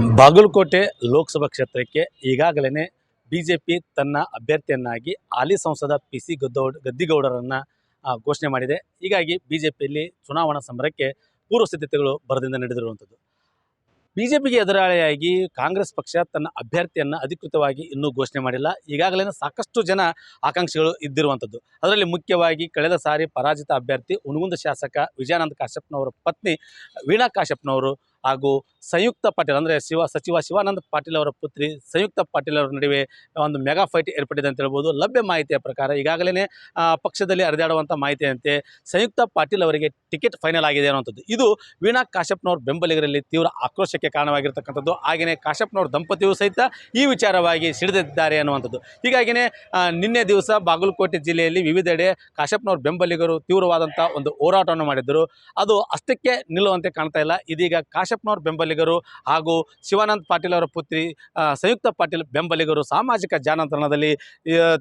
ಬಾಗಲಕೋಟೆ ಲೋಕಸಭಾ ಕ್ಷೇತ್ರಕ್ಕೆ ಈಗಾಗಲೇ B J P ತನ್ನ ಅಭ್ಯರ್ಥಿಯನ್ನಾಗಿ ಹಾಲಿ ಸಂಸದ ಪಿ ಸಿ ಗದ್ದೌಡ್, ಗದ್ದಿಗೌಡರನ್ನು ಘೋಷಣೆ ಮಾಡಿದೆ. ಹೀಗಾಗಿ ಬಿ ಜೆ ಪಿಯಲ್ಲಿ ಚುನಾವಣಾ ಸಮರಕ್ಕೆ ಪೂರ್ವ ಸಿದ್ಧತೆಗಳು ಬರದಿಂದ ನಡೆದಿರುವಂಥದ್ದು. ಬಿ ಜೆ ಪಿಗೆ ಎದುರಾಳಿಯಾಗಿ ಕಾಂಗ್ರೆಸ್ ಪಕ್ಷ ತನ್ನ ಅಭ್ಯರ್ಥಿಯನ್ನು ಅಧಿಕೃತವಾಗಿ ಇನ್ನೂ ಘೋಷಣೆ ಮಾಡಿಲ್ಲ. ಈಗಾಗಲೇ ಸಾಕಷ್ಟು ಜನ ಆಕಾಂಕ್ಷಿಗಳು ಇದ್ದಿರುವಂಥದ್ದು. ಅದರಲ್ಲಿ ಮುಖ್ಯವಾಗಿ ಕಳೆದ ಸಾರಿ ಪರಾಜಿತ ಅಭ್ಯರ್ಥಿ ಉಣಗುಂದ ಶಾಸಕ ವಿಜಯಾನಂದ ಕಾಶ್ಯಪ್ನವರ ಪತ್ನಿ ವೀಣಾ ಕಾಶ್ಯಪ್ನವರು ಹಾಗೂ ಸಂಯುಕ್ತ ಪಾಟೀಲ್ ಅಂದರೆ ಶಿವ ಸಚಿವ ಶಿವಾನಂದ ಪಾಟೀಲ್ ಅವರ ಪುತ್ರಿ ಸಂಯುಕ್ತ ಪಾಟೀಲ್ ಅವರ ನಡುವೆ ಒಂದು ಮೆಗಾ ಫೈಟ್ ಏರ್ಪಟ್ಟಿದೆ ಅಂತ ಹೇಳ್ಬೋದು. ಲಭ್ಯ ಮಾಹಿತಿಯ ಪ್ರಕಾರ ಈಗಾಗಲೇ ಪಕ್ಷದಲ್ಲಿ ಹರಿದಾಡುವಂಥ ಮಾಹಿತಿಯಂತೆ ಸಂಯುಕ್ತ ಪಾಟೀಲ್ ಅವರಿಗೆ ಟಿಕೆಟ್ ಫೈನಲ್ ಆಗಿದೆ ಅನ್ನುವಂಥದ್ದು. ಇದು ವೀಣಾ ಕಾಶ್ಯಪ್ನವ್ರ ಬೆಂಬಲಿಗರಲ್ಲಿ ತೀವ್ರ ಆಕ್ರೋಶಕ್ಕೆ ಕಾರಣವಾಗಿರ್ತಕ್ಕಂಥದ್ದು. ಹಾಗೆಯೇ ಕಾಶ್ಯಪ್ನವ್ರ ದಂಪತಿಯು ಸಹಿತ ಈ ವಿಚಾರವಾಗಿ ಸಿಡಿದಿದ್ದಾರೆ ಅನ್ನುವಂಥದ್ದು. ಹೀಗಾಗಿಯೇ ನಿನ್ನೆ ದಿವಸ ಬಾಗಲಕೋಟೆ ಜಿಲ್ಲೆಯಲ್ಲಿ ವಿವಿಧೆಡೆ ಕಾಶ್ಯಪ್ನವ್ರ ಬೆಂಬಲಿಗರು ತೀವ್ರವಾದಂಥ ಒಂದು ಹೋರಾಟವನ್ನು ಮಾಡಿದ್ದರು. ಅದು ಅಷ್ಟಕ್ಕೆ ನಿಲ್ಲುವಂತೆ ಕಾಣ್ತಾ ಇಲ್ಲ. ಇದೀಗ ಕಾಶ್ಯಪ್ನವ್ರ ಬೆಂಬಲಿಗರು ಹಾಗೂ ಶಿವಾನಂದ್ ಪಾಟೀಲ್ ಅವರ ಪುತ್ರಿ ಸಂಯುಕ್ತ ಪಾಟೀಲ್ ಬೆಂಬಲಿಗರು ಸಾಮಾಜಿಕ ಜಾಲತಾಣದಲ್ಲಿ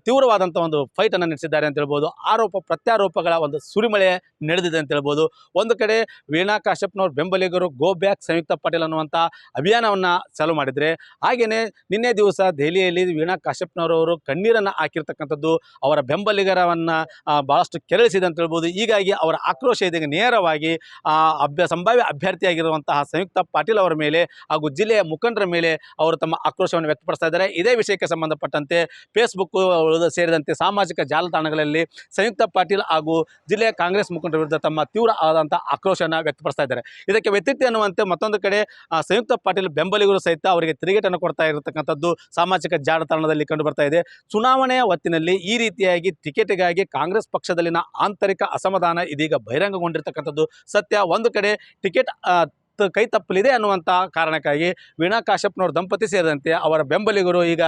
ತೀವ್ರವಾದಂಥ ಒಂದು ಫೈಟನ್ನು ನಡೆಸಿದ್ದಾರೆ ಅಂತ ಹೇಳ್ಬೋದು. ಆರೋಪ, ಪ್ರತ್ಯಾರೋಪಗಳ ಒಂದು ಸುರಿಮಳೆ ನಡೆದಿದೆ ಅಂತ ಹೇಳ್ಬೋದು. ಒಂದು ಕಡೆ ವೀಣಾ ಕಾಶ್ಯಪ್ನವ್ರ ಬೆಂಬಲಿಗರು ಗೋ ಬ್ಯಾಕ್ ಸಂಯುಕ್ತ ಪಾಟೀಲ್ ಅನ್ನುವಂಥ ಅಭಿಯಾನವನ್ನು ಚಾಲು ಮಾಡಿದರೆ ಹಾಗೆಯೇ ನಿನ್ನೆ ದಿವಸ ದೆಹಲಿಯಲ್ಲಿ ವೀಣಾ ಕಾಶ್ಯಪ್ನವರವರು ಕಣ್ಣೀರನ್ನು ಹಾಕಿರ್ತಕ್ಕಂಥದ್ದು ಅವರ ಬೆಂಬಲಿಗರವನ್ನು ಭಾಳಷ್ಟು ಕೆರಳಿಸಿದೆ ಅಂತ ಹೇಳ್ಬೋದು. ಹೀಗಾಗಿ ಅವರ ಆಕ್ರೋಶ ಇದೀಗ ನೇರವಾಗಿ ಅಭ್ಯ, ಸಂಭಾವ್ಯ ಅಭ್ಯರ್ಥಿಯಾಗಿರುವಂತಹ ಸಂಯುಕ್ತ ಪಾಟೀಲ್ ಅವರ ಮೇಲೆ ಹಾಗೂ ಜಿಲ್ಲೆಯ ಮುಖಂಡರ ಮೇಲೆ ಅವರು ತಮ್ಮ ಆಕ್ರೋಶವನ್ನು ವ್ಯಕ್ತಪಡಿಸ್ತಾ ಇದ್ದಾರೆ. ಇದೇ ವಿಷಯಕ್ಕೆ ಸಂಬಂಧಪಟ್ಟಂತೆ ಫೇಸ್ಬುಕ್ ಸೇರಿದಂತೆ ಸಾಮಾಜಿಕ ಜಾಲತಾಣಗಳಲ್ಲಿ ಸಂಯುಕ್ತ ಪಾಟೀಲ್ ಹಾಗೂ ಜಿಲ್ಲೆಯ ಕಾಂಗ್ರೆಸ್ ಮುಖಂಡರ ವಿರುದ್ಧ ತಮ್ಮ ತೀವ್ರ ಆದಂಥ ಆಕ್ರೋಶವನ್ನು ವ್ಯಕ್ತಪಡಿಸ್ತಾ ಇದ್ದಾರೆ. ಇದಕ್ಕೆ ವ್ಯತಿರಿಕ್ತ ಅನ್ನುವಂತೆ ಮತ್ತೊಂದು ಕಡೆ ಸಂಯುಕ್ತ ಪಾಟೀಲ್ ಬೆಂಬಲಿಗರು ಸಹಿತ ಅವರಿಗೆ ತಿರುಗೇಟನ್ನು ಕೊಡ್ತಾ ಇರತಕ್ಕಂಥದ್ದು ಸಾಮಾಜಿಕ ಜಾಲತಾಣದಲ್ಲಿ ಕಂಡು ಬರ್ತಾ ಇದೆ. ಚುನಾವಣೆಯ ಹೊತ್ತಿನಲ್ಲಿ ಈ ರೀತಿಯಾಗಿ ಟಿಕೆಟ್ಗಾಗಿ ಕಾಂಗ್ರೆಸ್ ಪಕ್ಷದಲ್ಲಿನ ಆಂತರಿಕ ಅಸಮಾಧಾನ ಇದೀಗ ಬಹಿರಂಗಗೊಂಡಿರ್ತಕ್ಕಂಥದ್ದು ಸತ್ಯ. ಒಂದು ಕಡೆ ಟಿಕೆಟ್ ತ- ಕೈ ತಪ್ಪಲಿದೆ ಅನ್ನುವಂಥ ಕಾರಣಕ್ಕಾಗಿ ವೀಣಾ ಕಾಶ್ಯಪ್ನವ್ರ ದಂಪತಿ ಸೇರಿದಂತೆ ಅವರ ಬೆಂಬಲಿಗರು ಈಗ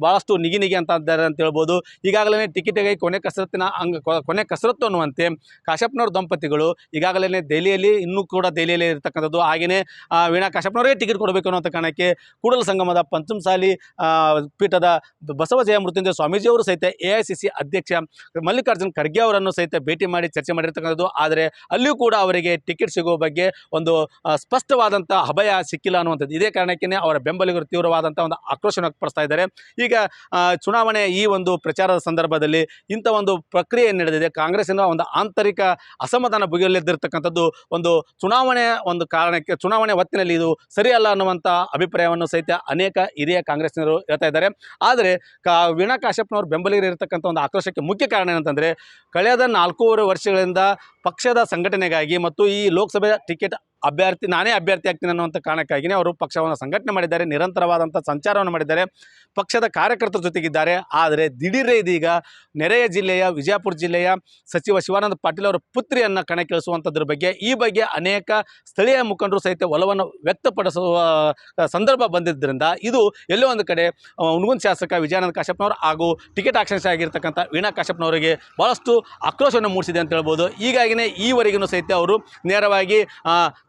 ಭಾಳಷ್ಟು ನಿಗಿ ನಿಗಿ ಅಂತ ಇದ್ದಾರೆ ಅಂತ ಹೇಳ್ಬೋದು. ಈಗಾಗಲೇ ಟಿಕೆಟಿಗಾಗಿ ಕೊನೆ ಕಸರತ್ತಿನ ಅಂಗ ಕೊನೆ ಕಸರತ್ತು ಅನ್ನುವಂತೆ ಕಾಶ್ಯಪ್ನವ್ರ ದಂಪತಿಗಳು ಈಗಾಗಲೇ ದೆಹಲಿಯಲ್ಲಿ, ಇನ್ನೂ ಕೂಡ ದೆಹಲಿಯಲ್ಲಿ ಇರತಕ್ಕಂಥದ್ದು. ಹಾಗೆಯೇ ವೀಣಾ ಕಾಶ್ಯಪ್ನವರಿಗೆ ಟಿಕೆಟ್ ಕೊಡಬೇಕು ಅನ್ನೋಂಥ ಕಾರಣಕ್ಕೆ ಕೂಡಲ ಸಂಗಮದ ಪಂಚಮಸಾಲಿ ಪೀಠದ ಪೀಠದ ಬಸವಜಯ ಮೃತ್ಯುಂಜಯ ಸ್ವಾಮೀಜಿಯವರು ಸಹಿತ ಎ ಐ ಅಧ್ಯಕ್ಷ ಮಲ್ಲಿಕಾರ್ಜುನ್ ಖರ್ಗೆ ಅವರನ್ನು ಸಹಿತ ಭೇಟಿ ಮಾಡಿ ಚರ್ಚೆ ಮಾಡಿರ್ತಕ್ಕಂಥದ್ದು. ಆದರೆ ಅಲ್ಲಿಯೂ ಕೂಡ ಅವರಿಗೆ ಟಿಕೆಟ್ ಸಿಗುವ ಬಗ್ಗೆ ಒಂದು ಸ್ಪಷ್ಟವಾದಂಥ ಅಭಯ ಸಿಕ್ಕಿಲ್ಲ ಅನ್ನುವಂಥದ್ದು. ಇದೇ ಕಾರಣಕ್ಕೇ ಅವರ ಬೆಂಬಲಿಗರು ತೀವ್ರವಾದಂಥ ಒಂದು ಆಕ್ರೋಶವನ್ನು ವ್ಯಕ್ತಪಡಿಸ್ತಾ ಇದ್ದಾರೆ. ಈಗ ಚುನಾವಣೆ ಈ ಒಂದು ಪ್ರಚಾರದ ಸಂದರ್ಭದಲ್ಲಿ ಇಂಥ ಒಂದು ಪ್ರಕ್ರಿಯೆ ನಡೆದಿದೆ. ಕಾಂಗ್ರೆಸ್ಸಿನ ಒಂದು ಆಂತರಿಕ ಅಸಮಾಧಾನ ಬುಗಿಯಲ್ಲಿದ್ದಿರತಕ್ಕಂಥದ್ದು ಒಂದು ಚುನಾವಣೆ ಒಂದು ಕಾರಣಕ್ಕೆ, ಚುನಾವಣೆ ಹೊತ್ತಿನಲ್ಲಿ ಇದು ಸರಿಯಲ್ಲ ಅನ್ನುವಂಥ ಅಭಿಪ್ರಾಯವನ್ನು ಸಹಿತ ಅನೇಕ ಹಿರಿಯ ಕಾಂಗ್ರೆಸ್ನರು ಹೇಳ್ತಾ ಇದ್ದಾರೆ. ಆದರೆ, ಕಾ, ವೀಣಾ ಕಾಶ್ಯಪ್ನವ್ರ ಬೆಂಬಲಿಗರು ಇರತಕ್ಕಂಥ ಒಂದು ಆಕ್ರೋಶಕ್ಕೆ ಮುಖ್ಯ ಕಾರಣ ಏನಂತಂದರೆ, ಕಳೆದ ನಾಲ್ಕೂವರೆ ವರ್ಷಗಳಿಂದ ಪಕ್ಷದ ಸಂಘಟನೆಗಾಗಿ ಮತ್ತು ಈ ಲೋಕಸಭೆ ಟಿಕೆಟ್ ಅಭ್ಯರ್ಥಿ, ನಾನೇ ಅಭ್ಯರ್ಥಿ ಆಗ್ತೀನಿ ಅನ್ನುವಂಥ ಕಾರಣಕ್ಕಾಗಿಯೇ ಅವರು ಪಕ್ಷವನ್ನು ಸಂಘಟನೆ ಮಾಡಿದ್ದಾರೆ, ನಿರಂತರವಾದಂಥ ಸಂಚಾರವನ್ನು ಮಾಡಿದ್ದಾರೆ, ಪಕ್ಷದ ಕಾರ್ಯಕರ್ತರ ಜೊತೆಗಿದ್ದಾರೆ. ಆದರೆ ದಿಢೀರೇ ಇದೀಗ ನೆರೆಯ ಜಿಲ್ಲೆಯ, ವಿಜಯಪುರ ಜಿಲ್ಲೆಯ ಸಚಿವ ಶಿವಾನಂದ ಪಾಟೀಲ್ ಅವರ ಪುತ್ರಿಯನ್ನು ಕಣಕ್ಕಿಳಿಸುವಂಥದ್ರ ಬಗ್ಗೆ, ಈ ಬಗ್ಗೆ ಅನೇಕ ಸ್ಥಳೀಯ ಮುಖಂಡರು ಸಹಿತ ಒಲವನ್ನು ವ್ಯಕ್ತಪಡಿಸುವ ಸಂದರ್ಭ ಬಂದಿದ್ದರಿಂದ ಇದು ಎಲ್ಲೋ ಒಂದು ಕಡೆ ಉಣಗುನ್ ಶಾಸಕ ವಿಜಯಾನಂದ ಕಾಶ್ಯಪ್ನವರು ಹಾಗೂ ಟಿಕೆಟ್ ಆಕ್ಷನ್ಸ್ ಆಗಿರ್ತಕ್ಕಂಥ ವೀಣಾ ಕಾಶಪ್ಪನವರಿಗೆ ಭಾಳಷ್ಟು ಆಕ್ರೋಶವನ್ನು ಮೂಡಿಸಿದೆ ಅಂತ ಹೇಳ್ಬೋದು. ಹೀಗಾಗಿಯೇ ಈವರೆಗೂ ಸಹಿತ ಅವರು ನೇರವಾಗಿ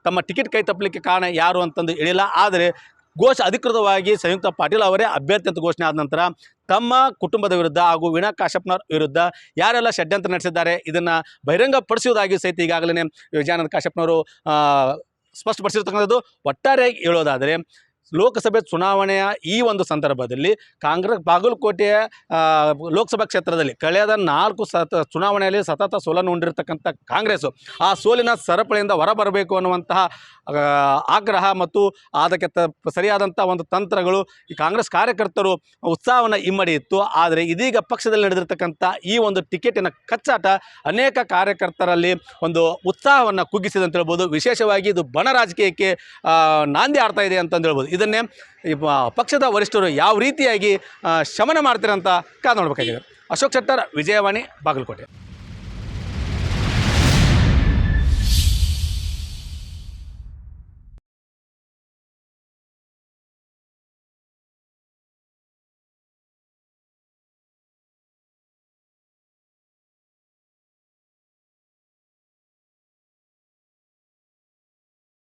ತಮ್ಮ ಟಿಕೆಟ್ ಕೈ ತಪ್ಪಲಿಕ್ಕೆ ಕಾರಣ ಯಾರು ಅಂತಂದು ಹೇಳಿಲ್ಲ. ಆದರೆ ಘೋಷ ಅಧಿಕೃತವಾಗಿ ಸಂಯುಕ್ತ ಪಾಟೀಲ್ ಅವರೇ ಅಭ್ಯರ್ಥಿ ಅಂತ ಘೋಷಣೆ ಆದ ನಂತರ ತಮ್ಮ ಕುಟುಂಬದ ವಿರುದ್ಧ ಹಾಗೂ ವೀಣಾ ಕಾಶ್ಯಪ್ನವ್ರ ವಿರುದ್ಧ ಯಾರೆಲ್ಲ ಷಡ್ಯಂತ್ರ ನಡೆಸಿದ್ದಾರೆ ಇದನ್ನು ಬಹಿರಂಗಪಡಿಸುವುದಾಗಿ ಸಹಿತ ಈಗಾಗಲೇ ವಿಜಯಾನಂದ ಕಾಶ್ಯಪ್ನವರು ಆ, ಸ್ಪಷ್ಟಪಡಿಸಿರ್ತಕ್ಕಂಥದ್ದು. ಒಟ್ಟಾರೆಯಾಗಿ ಹೇಳೋದಾದರೆ ಲೋಕಸಭೆ ಚುನಾವಣೆಯ ಈ ಒಂದು ಸಂದರ್ಭದಲ್ಲಿ ಕಾಂಗ್ರೆಸ್ ಬಾಗಲಕೋಟೆಯ ಲೋಕಸಭಾ ಕ್ಷೇತ್ರದಲ್ಲಿ ಕಳೆದ ನಾಲ್ಕು ಸತ, ಚುನಾವಣೆಯಲ್ಲಿ ಸತತ ಸೋಲನ್ನು ಉಂಡಿರತಕ್ಕಂಥ ಕಾಂಗ್ರೆಸ್ಸು ಆ ಸೋಲಿನ ಸರಪಳಿಯಿಂದ ಹೊರಬರಬೇಕು ಅನ್ನುವಂತಹ ಆಗ್ರಹ ಮತ್ತು ಅದಕ್ಕೆ ತ, ಸರಿಯಾದಂಥ ಒಂದು ತಂತ್ರಗಳು ಈ ಕಾಂಗ್ರೆಸ್ ಕಾರ್ಯಕರ್ತರು ಉತ್ಸಾಹವನ್ನು ಇಮ್ಮಡಿ ಇತ್ತು. ಆದರೆ ಇದೀಗ ಪಕ್ಷದಲ್ಲಿ ನಡೆದಿರ್ತಕ್ಕಂಥ ಈ ಒಂದು ಟಿಕೆಟಿನ ಕಚ್ಚಾಟ ಅನೇಕ ಕಾರ್ಯಕರ್ತರಲ್ಲಿ ಒಂದು ಉತ್ಸಾಹವನ್ನು ಕುಗ್ಗಿಸಿದೆ ಅಂತ ಹೇಳ್ಬೋದು. ವಿಶೇಷವಾಗಿ ಇದು ಬಣ ರಾಜಕೀಯಕ್ಕೆ ನಾಂದಿ ಆಡ್ತಾ ಇದೆ ಅಂತಂದು ಹೇಳ್ಬೋದು. ಇದನ್ನೇ ಪಕ್ಷದ ವರಿಷ್ಠರು ಯಾವ ರೀತಿಯಾಗಿ ಶಮನ ಮಾಡ್ತೀರಂತ ಕಾದು ನೋಡಬೇಕಾಗಿದೆ. ಅಶೋಕ್ ಶೆಟ್ಟರ್ ವಿಜಯವಾಣಿ ಬಾಗಲಕೋಟೆ.